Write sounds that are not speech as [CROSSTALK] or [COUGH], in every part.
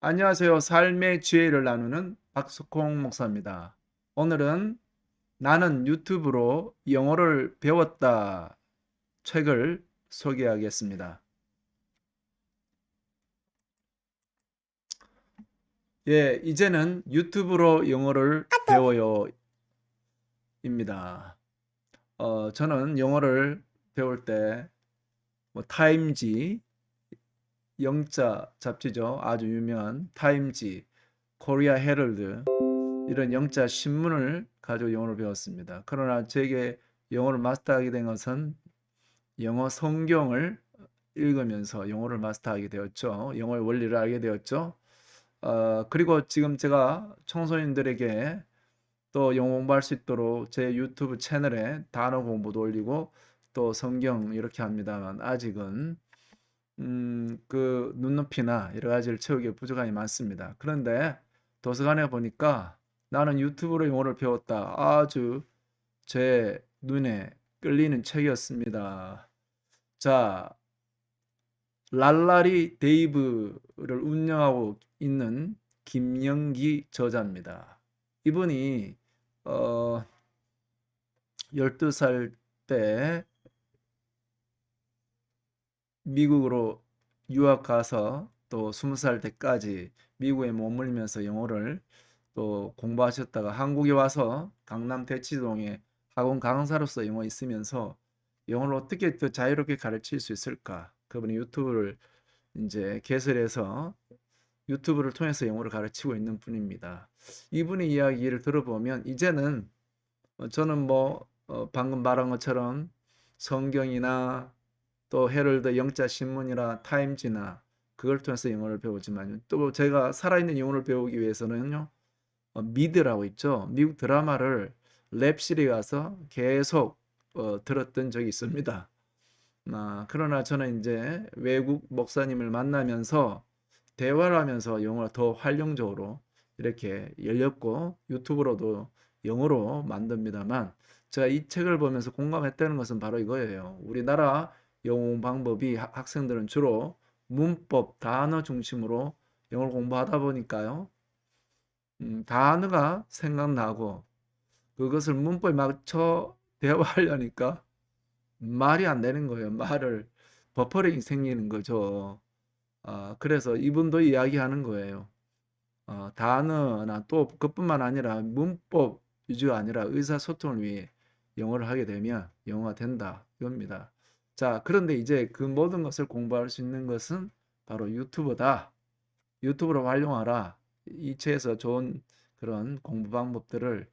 안녕하세요. 삶의 지혜를 나누는 박석홍 목사입니다. 오늘은 나는 유튜브로 영어를 배웠다 책을 소개하겠습니다. 예, 이제는 유튜브로 영어를 배워요. 입니다. 어, 저는 영어를 배울 때, 뭐, 타임지, 영자 잡지죠. 아주 유명한 타임지, 코리아 헤럴드 이런 영자 신문을 가지고 영어를 배웠습니다. 그러나 제게 영어를 마스터하게 된 것은 영어 성경을 읽으면서 영어를 마스터하게 되었죠. 영어의 원리를 알게 되었죠. 어, 그리고 지금 제가 청소년들에게 또 영어 공부할 수 있도록 제 유튜브 채널에 단어 공부도 올리고 또 성경 이렇게 합니다만 아직은 음, 그 눈높이나 여러 가지를 채우기에 부족함이 많습니다. 그런데 도서관에 보니까 나는 유튜브로 영어를 배웠다. 아주 제 눈에 끌리는 책이었습니다. 자, 랄라리 데이브를 운영하고 있는 김영기 저자입니다. 이분이 어 12살 때 미국으로 유학 가서 또 20살 때까지 미국에 머물면서 영어를 또 공부하셨다가 한국에 와서 강남 대치동에 학원 강사로서 영어 있으면서 영어를 어떻게 더 자유롭게 가르칠 수 있을까? 그분이 유튜브를 이제 개설해서 유튜브를 통해서 영어를 가르치고 있는 분입니다. 이분의 이야기를 들어보면 이제는 어, 저는 뭐 어, 방금 말한 것처럼 성경이나 또 헤럴드 영자 신문이나 타임지나 그걸 통해서 영어를 배우지만 또 제가 살아있는 영어를 배우기 위해서는요 어, 미드라고 있죠 미국 드라마를 랩실에 가서 계속 어, 들었던 적이 있습니다. 아, 그러나 저는 이제 외국 목사님을 만나면서 대화를 하면서 영어가 더 활용적으로 이렇게 열렸고 유튜브로도 영어로 만듭니다만 제가 이 책을 보면서 공감했다는 것은 바로 이거예요. 우리나라 영어 방법이 학생들은 주로 문법, 단어 중심으로 영어를 공부하다 보니까요. 음, 단어가 생각나고 그것을 문법에 맞춰 대화하려니까 말이 안 되는 거예요. 말을 버퍼링이 생기는 거죠. 아, 그래서 이분도 이야기하는 거예요. 어, 단어나 또 그뿐만 아니라 문법 위주가 아니라 의사소통을 위해 영어를 하게 되면 영어가 된다 이겁니다. 자, 그런데 이제 그 모든 것을 공부할 수 있는 것은 바로 유튜브다. 유튜브로 활용하라. 이 책에서 좋은 그런 공부 방법들을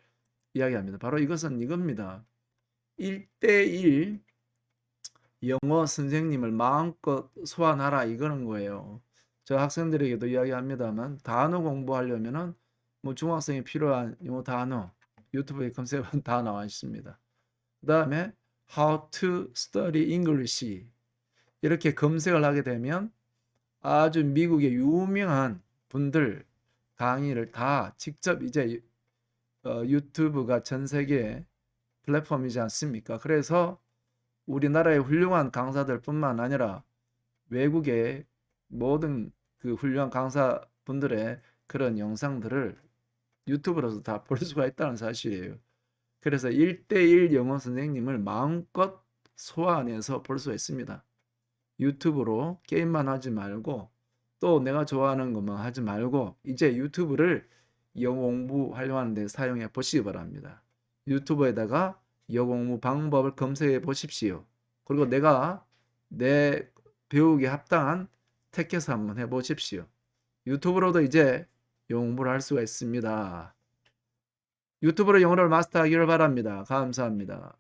이야기합니다. 바로 이것은 이겁니다. 1대1 영어 선생님을 마음껏 소환하라 이거는 거예요. 저 학생들에게도 이야기합니다만 단어 공부하려면은 뭐 중학생이 필요한 영어 단어 유튜브에 검색하면 [LAUGHS] 다 나와 있습니다. 그 다음에 How to study English 이렇게 검색을 하게 되면 아주 미국의 유명한 분들 강의를 다 직접 이제 어, 유튜브가 전 세계 플랫폼이지 않습니까? 그래서 우리나라의 훌륭한 강사들뿐만 아니라 외국의 모든 그 훌륭한 강사분들의 그런 영상들을 유튜브로서 다 볼 수가 있다는 사실이에요. 그래서 1대1 영어 선생님을 마음껏 소환해서 볼 수가 있습니다. 유튜브로 게임만 하지 말고 또 내가 좋아하는 것만 하지 말고 이제 유튜브를 영어 공부 활용하는 데 사용해 보시기 바랍니다. 유튜브에다가 영어 공부 방법을 검색해 보십시오. 그리고 내가 내 배우기에 합당한 택해서 한번 해 보십시오. 유튜브로도 이제 영어 공부를 할 수가 있습니다. 유튜브로 영어를 마스터하기를 바랍니다. 감사합니다.